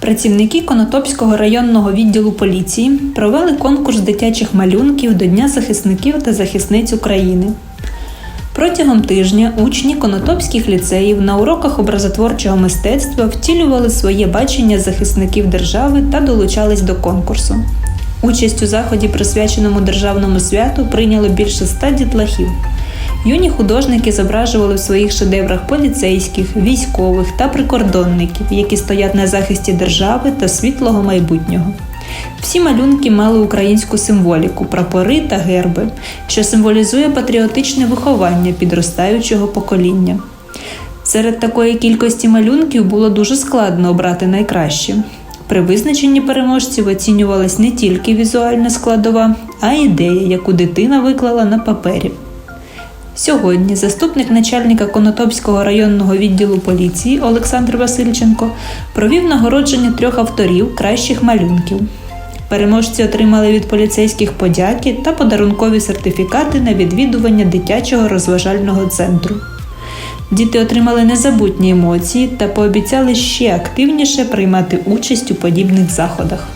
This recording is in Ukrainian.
Працівники Конотопського районного відділу поліції провели конкурс дитячих малюнків до Дня захисників та захисниць України. Протягом тижня учні конотопських ліцеїв на уроках образотворчого мистецтва втілювали своє бачення захисників держави та долучались до конкурсу. Участь у заході, присвяченому державному святу, прийняло більше ста дітлахів. Юні художники зображували в своїх шедеврах поліцейських, військових та прикордонників, які стоять на захисті держави та світлого майбутнього. Всі малюнки мали українську символіку, прапори та герби, що символізує патріотичне виховання підростаючого покоління. Серед такої кількості малюнків було дуже складно обрати найкраще. При визначенні переможців оцінювалась не тільки візуальна складова, а й ідея, яку дитина виклала на папері. Сьогодні заступник начальника Конотопського районного відділу поліції Олександр Васильченко провів нагородження трьох авторів кращих малюнків. Переможці отримали від поліцейських подяки та подарункові сертифікати на відвідування дитячого розважального центру. Діти отримали незабутні емоції та пообіцяли ще активніше приймати участь у подібних заходах.